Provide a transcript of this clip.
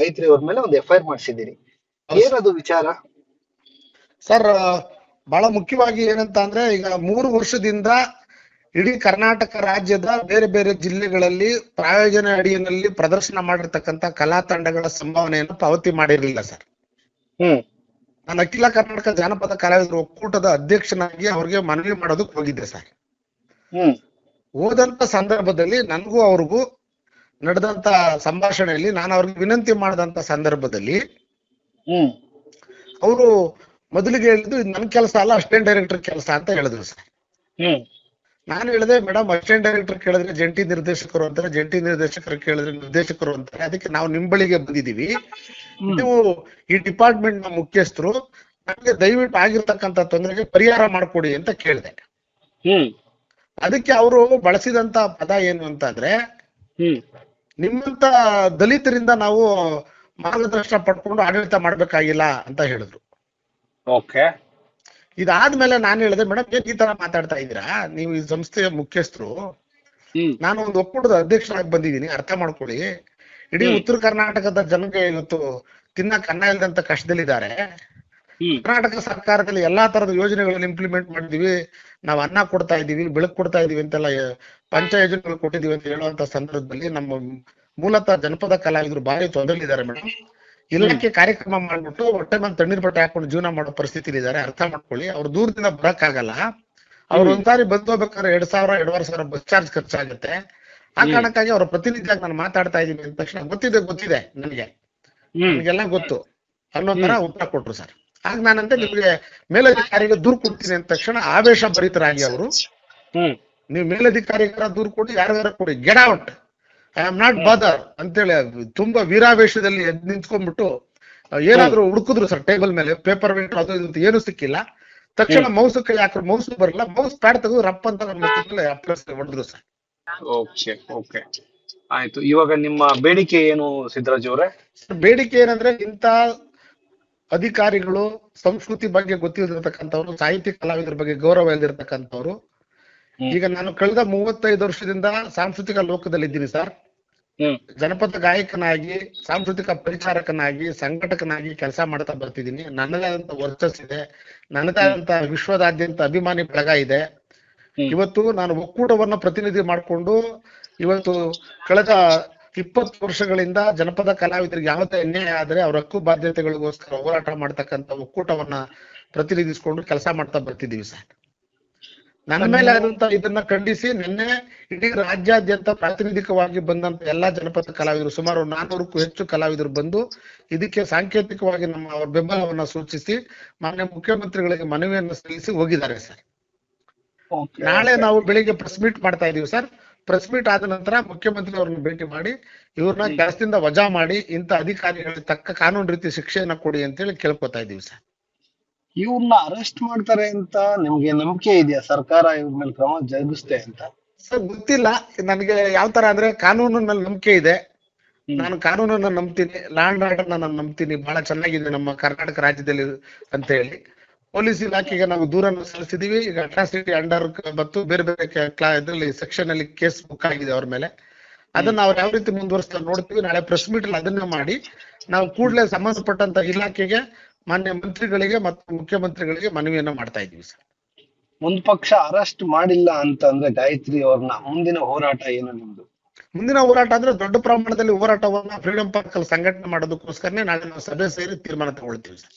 ಗಾಯತ್ರಿ ಅವ್ರ ಮೇಲೆ ಒಂದು ಎಫ್ ಐ ಆರ್ ಮಾಡಿಸಿದ್ದೀರಿ. ಏನದು ವಿಚಾರ? ಸರ್ ಬಹಳ ಮುಖ್ಯವಾಗಿ ಏನಂತ ಅಂದ್ರೆ ಈಗ ಮೂರು ವರ್ಷದಿಂದ ಇಡೀ ಕರ್ನಾಟಕ ರಾಜ್ಯದ ಬೇರೆ ಬೇರೆ ಜಿಲ್ಲೆಗಳಲ್ಲಿ ಪ್ರಾಯೋಜನ ಅಡಿಯಲ್ಲಿ ಪ್ರದರ್ಶನ ಮಾಡಿರ್ತಕ್ಕಂತ ಕಲಾ ತಂಡಗಳ ಸಂಭಾವನೆಯನ್ನು ಪಾವತಿ ಮಾಡಿರಲಿಲ್ಲ ಸರ್. ಹ್ಮ್. ನಾನು ಅಖಿಲ ಕರ್ನಾಟಕ ಜಾನಪದ ಕಲಾವಿದರ ಒಕ್ಕೂಟದ ಅಧ್ಯಕ್ಷನಾಗಿ ಅವ್ರಿಗೆ ಮನವಿ ಮಾಡೋದಕ್ಕೆ ಹೋಗಿದ್ದೆ ಸರ್. ಹ್ಮ್. ಹೋದಂತ ಸಂದರ್ಭದಲ್ಲಿ ನನಗೂ ಅವ್ರಿಗೂ ನಡೆದಂತ ಸಂಭಾಷಣೆಯಲ್ಲಿ ನಾನು ಅವ್ರಿಗೆ ವಿನಂತಿ ಮಾಡಿದಂತ ಸಂದರ್ಭದಲ್ಲಿ ಹ್ಮ್. ಅವರು ಮೊದಲಿಗೆ ಹೇಳಿದ್ದು ಇದು ನನ್ನ ಕೆಲಸ ಅಲ್ಲ ಅಸಿಸ್ಟೆಂಟ್ ಡೈರೆಕ್ಟರ್ ಕೆಲಸ ಅಂತ ಹೇಳಿದ್ರು ಸರ್. ಹ್ಮ್. ನಾನು ಹೇಳಿದೆ ಮೇಡಮ್ ಅಸಿಸ್ಟೆಂಟ್ ಡೈರೆಕ್ಟರ್ ಕೇಳಿದ್ರೆ ಜಂಟಿ ನಿರ್ದೇಶಕರು ಅಂತಾರೆ ಜಂಟಿ ನಿರ್ದೇಶಕರು ಕೇಳಿದ್ರೆ ನಿರ್ದೇಶಕರು ಅಂತಾರೆ. ಅದಕ್ಕೆ ನಾವು ನಿಮ್ ಬಳಿಗೆ ಬಂದಿದೀವಿ. ನೀವು ಈ ಡಿಪಾರ್ಟ್ಮೆಂಟ್ನ ಮುಖ್ಯಸ್ಥರು ನಮಗೆ ದಯವಿಟ್ಟು ಆಗಿರ್ತಕ್ಕಂತ ತೊಂದರೆಗೆ ಪರಿಹಾರ ಮಾಡ್ಕೊಡಿ ಅಂತ ಕೇಳಿದೆ. ಅದಕ್ಕೆ ಅವರು ಬಳಸಿದಂತ ಪದ ಏನು ಅಂತಂದ್ರೆ ನಿಮ್ಮಂತ ದಲಿತರಿಂದ ನಾವು ಮಾರ್ಗದರ್ಶನ ಪಡ್ಕೊಂಡು ಆಡಳಿತ ಮಾಡ್ಬೇಕಾಗಿಲ್ಲ ಅಂತ ಹೇಳಿದ್ರು. ಓಕೆ. ಇದಾದ್ಮೇಲೆ ನಾನು ಹೇಳಿದೆ ಮೇಡಮ್ ಏನ್ ಈ ತರ ಮಾತಾಡ್ತಾ ಇದ್ದೀರಾ? ನೀವು ಈ ಸಂಸ್ಥೆಯ ಮುಖ್ಯಸ್ಥರು. ನಾನು ಒಂದು ಒಕ್ಕೂಟದ ಅಧ್ಯಕ್ಷನಾಗಿ ಬಂದಿದ್ದೀನಿ ಅರ್ಥ ಮಾಡ್ಕೊಳ್ಳಿ. ಇಡೀ ಉತ್ತರ ಕರ್ನಾಟಕದ ಜನತೆ ಇವತ್ತು ತಿನ್ನಕ್ ಅನ್ನ ಇಲ್ದಂತ ಕಷ್ಟದಲ್ಲಿದ್ದಾರೆ. ಕರ್ನಾಟಕ ಸರ್ಕಾರದಲ್ಲಿ ಎಲ್ಲಾ ತರದ ಯೋಜನೆಗಳನ್ನ ಇಂಪ್ಲಿಮೆಂಟ್ ಮಾಡಿದೀವಿ. ನಾವು ಅನ್ನ ಕೊಡ್ತಾ ಇದೀವಿ ಬೆಳಕು ಕೊಡ್ತಾ ಇದೀವಿ ಅಂತೆಲ್ಲ ಪಂಚ ಯೋಜನೆಗಳು ಕೊಟ್ಟಿದೀವಿ ಅಂತ ಹೇಳುವಂತ ಸಂದರ್ಭದಲ್ಲಿ ನಮ್ಮ ಮೂಲತಃ ಜನಪದ ಕಲಾವಿದರು ಬಾರಿ ತೊಂದರೆಲಿದ್ದಾರೆ ಮೇಡಮ್ ಇಲಾಖೆ ಕಾರ್ಯಕ್ರಮ ಮಾಡ್ಬಿಟ್ಟು ಹೊಟ್ಟೆ ಬಂದು ತಣ್ಣೀರ್ ಬಟ್ಟೆ ಹಾಕೊಂಡು ಜೀವನ ಮಾಡೋ ಪರಿಸ್ಥಿತಿ ಇದ್ದಾರೆ ಅರ್ಥ ಮಾಡ್ಕೊಳ್ಳಿ. ಅವ್ರ ದೂರದಿಂದ ಬರಕ್ಕಾಗಲ್ಲ. ಅವ್ರು. ಒಂದ್ಸಾರಿ ಬಂದು ಹೋಗ್ಬೇಕಾದ್ರೆ ಎರಡ್ ಸಾವಿರ ಎರಡುವರೆ ಸಾವಿರ ಬಸ್ ಚಾರ್ಜ್ ಖರ್ಚಾಗುತ್ತೆ. ಆ ಕಾರಣಕ್ಕಾಗಿ ಅವ್ರ ಪ್ರತಿನಿಧಿಯಾಗಿ ನಾನು ಮಾತಾಡ್ತಾ ಇದ್ದೀನಿ ಅಂದ ತಕ್ಷಣ ಗೊತ್ತಿದೆ ಗೊತ್ತಿದೆ ನನಗೆ. ನನಗೆಲ್ಲ ಗೊತ್ತು. ಅನ್ನೋ ತರ ಉತ್ತರ ಕೊಟ್ರು ಸರ್. ಆಗ ನಾನಂತ ನಿಮ್ಗೆ ಮೇಲಧಿಕಾರಿಗೆ ದೂರು ಕೊಡ್ತೀನಿ ಅಂದ ತಕ್ಷಣ ಆವೇಶ ಭರಿತರಾಗಿ ಅವರು. ನೀವು ಮೇಲಧಿಕಾರಿಗಳ ದೂರು ಕೊಡಿ ಯಾರ್ಯಾರ ಕೊಡಿ. Get out I am not bother ಅಂತೇಳಿ ತುಂಬಾ ವೀರಾವೇಶದಲ್ಲಿ ಎದ್ದು ನಿಂತ್ಕೊಂಡ್ಬಿಟ್ಟು ಏನಾದ್ರು ಹುಡುಕಿದ್ರು ಸರ್ ಟೇಬಲ್ ಮೇಲೆ ಪೇಪರ್ ವೇಟ್ ಅದು ಇದು ಏನು ಸಿಕ್ಕಿಲ್ಲ. ತಕ್ಷಣ ಮೌಸ್ ಕೈ ಹಾಕ್ರು ಮೌಸ್ ಬರಲ್ಲ ಮೌಸ್ ಪ್ಯಾಡ್ ತೆಗೆದು ರಪ್ಪ ಅಂತ ಮೇಲೆ ಅಪ್ಲಸ್ ಹೊಡೆದ್ರು ಸರ್. Okay okay. ಆಯ್ತು ಇವಾಗ ನಿಮ್ಮ ಬೇಡಿಕೆ ಏನು ಸಿದ್ದರಾಜ್ ಅವರೇ? ಬೇಡಿಕೆ ಏನಂದ್ರೆ ಇಂತ ಅಧಿಕಾರಿಗಳು ಸಂಸ್ಕೃತಿ ಬಗ್ಗೆ ಗೊತ್ತಿಲ್ದಿರ್ತಕ್ಕಂಥವ್ರು ಸಾಹಿತ್ಯ ಕಲಾವಿದರ ಬಗ್ಗೆ ಗೌರವ ಇಲ್ದಿರ್ತಕ್ಕಂಥವ್ರು. ಈಗ ನಾನು ಕಳೆದ ಮೂವತ್ತೈದು ವರ್ಷದಿಂದ ಸಾಂಸ್ಕೃತಿಕ ಲೋಕದಲ್ಲಿ ಇದ್ದೀನಿ ಸರ್ ಜನಪದ ಗಾಯಕನಾಗಿ ಸಾಂಸ್ಕೃತಿಕ ಪರಿಚಾರಕನಾಗಿ ಸಂಘಟಕನಾಗಿ ಕೆಲಸ ಮಾಡ್ತಾ ಬರ್ತಿದ್ದೀನಿ. ನನ್ನದೇ ಆದಂತ ಇದೆ, ನನ್ನದೇ ಆದಂತ ವಿಶ್ವದಾದ್ಯಂತ ಅಭಿಮಾನಿ ಬಳಗ ಇದೆ. ಇವತ್ತು ನಾನು ಒಕ್ಕೂಟವನ್ನ ಪ್ರತಿನಿಧಿ ಮಾಡಿಕೊಂಡು ಇವತ್ತು ಕಳೆದ ಇಪ್ಪತ್ತು ವರ್ಷಗಳಿಂದ ಜನಪದ ಕಲಾವಿದರಿಗೆ ಯಾವುದೇ ಅನ್ಯಾಯ ಆದರೆ ಅವರ ಹಕ್ಕು ಬಾಧ್ಯತೆಗಳಿಗೋಸ್ಕರ ಹೋರಾಟ ಮಾಡ್ತಕ್ಕಂಥ ಒಕ್ಕೂಟವನ್ನ ಪ್ರತಿನಿಧಿಸಿಕೊಂಡು ಕೆಲಸ ಮಾಡ್ತಾ ಬರ್ತಿದ್ದೀವಿ ಸರ್. ನನ್ನ ಮೇಲೆ ಆದಂತ ಇದನ್ನ ಖಂಡಿಸಿ ನಿನ್ನೆ ಇಡೀ ರಾಜ್ಯಾದ್ಯಂತ ಪ್ರಾತಿನಿಧಿಕವಾಗಿ ಬಂದಂತ ಎಲ್ಲಾ ಜನಪದ ಕಲಾವಿದರು ಸುಮಾರು ನಾನ್ನೂರಕ್ಕೂ ಹೆಚ್ಚು ಕಲಾವಿದರು ಬಂದು ಇದಕ್ಕೆ ಸಾಂಕೇತಿಕವಾಗಿ ನಮ್ಮ ಅವ್ರ ಬೆಂಬಲವನ್ನ ಸೂಚಿಸಿ ಮಾನ್ಯ ಮುಖ್ಯಮಂತ್ರಿಗಳಿಗೆ ಮನವಿಯನ್ನು ಸಲ್ಲಿಸಿ ಹೋಗಿದ್ದಾರೆ ಸರ್. ನಾಳೆ ನಾವು ಬೆಳಿಗ್ಗೆ ಪ್ರೆಸ್ ಮೀಟ್ ಮಾಡ್ತಾ ಇದೀವಿ ಸರ್. ಪ್ರೆಸ್ ಮೀಟ್ ಆದ ನಂತರ ಮುಖ್ಯಮಂತ್ರಿ ಅವ್ರನ್ನ ಭೇಟಿ ಮಾಡಿ ಇವ್ರನ್ನ ಕೆಲಸದಿಂದ ವಜಾ ಮಾಡಿ ಇಂತ ಅಧಿಕಾರಿಗಳಿಗೆ ತಕ್ಕ ಕಾನೂನು ರೀತಿ ಶಿಕ್ಷೆಯನ್ನ ಕೊಡಿ ಅಂತ ಹೇಳಿ ಕೇಳ್ಕೊತಾ ಇದೀವಿ ಸರ್. ಇವ್ರನ್ನ ಅರೆಸ್ಟ್ ಮಾಡ್ತಾರೆ ಅಂತ ನಿಮ್ಗೆ ನಂಬಿಕೆ ಇದೆಯಾ? ಸರ್ಕಾರ ಇವ್ರ ಮೇಲೆ ಕ್ರಮ ಜರುಗಿಸುತ್ತೆ ಅಂತ. ಸರ್ ಗೊತ್ತಿಲ್ಲ. ನನಗೆ ಯಾವ ತರ ಅಂದ್ರೆ ಕಾನೂನು ಮೇಲೆ ನಂಬಿಕೆ ಇದೆ. ನಾನು ಕಾನೂನನ್ನ ನಂಬ್ತೀನಿ ಲ್ಯಾಂಡ್ ಆರ್ಡರ್ ನಾನು ನಂಬ್ತೀನಿ ಬಹಳ ಚೆನ್ನಾಗಿದೆ ನಮ್ಮ ಕರ್ನಾಟಕ ರಾಜ್ಯದಲ್ಲಿ ಅಂತ ಹೇಳಿ ಪೊಲೀಸ್ ಇಲಾಖೆಗೆ ನಾವು ದೂರನ್ನು ಸಲ್ಲಿಸಿದೀವಿ. ಈಗ ಅಟ್ರಾಸಿಟಿ ಅಂಡರ್ ಮತ್ತು ಬೇರೆ ಬೇರೆ ಇದರಲ್ಲಿ ಸೆಕ್ಷನ್ ಅಲ್ಲಿ ಕೇಸ್ ಬುಕ್ ಆಗಿದೆ ಅವ್ರ ಮೇಲೆ. ಅದನ್ನ ಅವ್ರು ಯಾವ ರೀತಿ ಮುಂದುವರಿಸ್ತಾರೆ ನೋಡ್ತೀವಿ. ನಾಳೆ ಪ್ರೆಸ್ ಮೀಟ್ ಅಲ್ಲಿ ಅದನ್ನ ಮಾಡಿ ನಾವು ಕೂಡಲೇ ಸಂಬಂಧಪಟ್ಟಂತ ಇಲಾಖೆಗೆ ಮಾನ್ಯ ಮಂತ್ರಿಗಳಿಗೆ ಮತ್ತು ಮುಖ್ಯಮಂತ್ರಿಗಳಿಗೆ ಮನವಿಯನ್ನ ಮಾಡ್ತಾ ಇದ್ದೀವಿ ಸರ್. ಒಂದ್ ಪಕ್ಷ ಅರೆಸ್ಟ್ ಮಾಡಿಲ್ಲ ಅಂತ ಅಂದ್ರೆ ಗಾಯತ್ರಿ ಅವ್ರನ್ನ ಮುಂದಿನ ಹೋರಾಟ ಏನು ನಿಮ್ದು? ಮುಂದಿನ ಹೋರಾಟ ಅಂದ್ರೆ ದೊಡ್ಡ ಪ್ರಮಾಣದಲ್ಲಿ ಹೋರಾಟವನ್ನ ಫ್ರೀಡಂ ಪಾರ್ಕ್ ಅಲ್ಲಿ ಸಂಘಟನೆ ಮಾಡೋದಕ್ಕೋಸ್ಕರನೇ ನಾಳೆ ನಾವು ಸಭೆ ಸೇರಿ ತೀರ್ಮಾನ ತಗೊಳ್ತೀವಿ ಸರ್.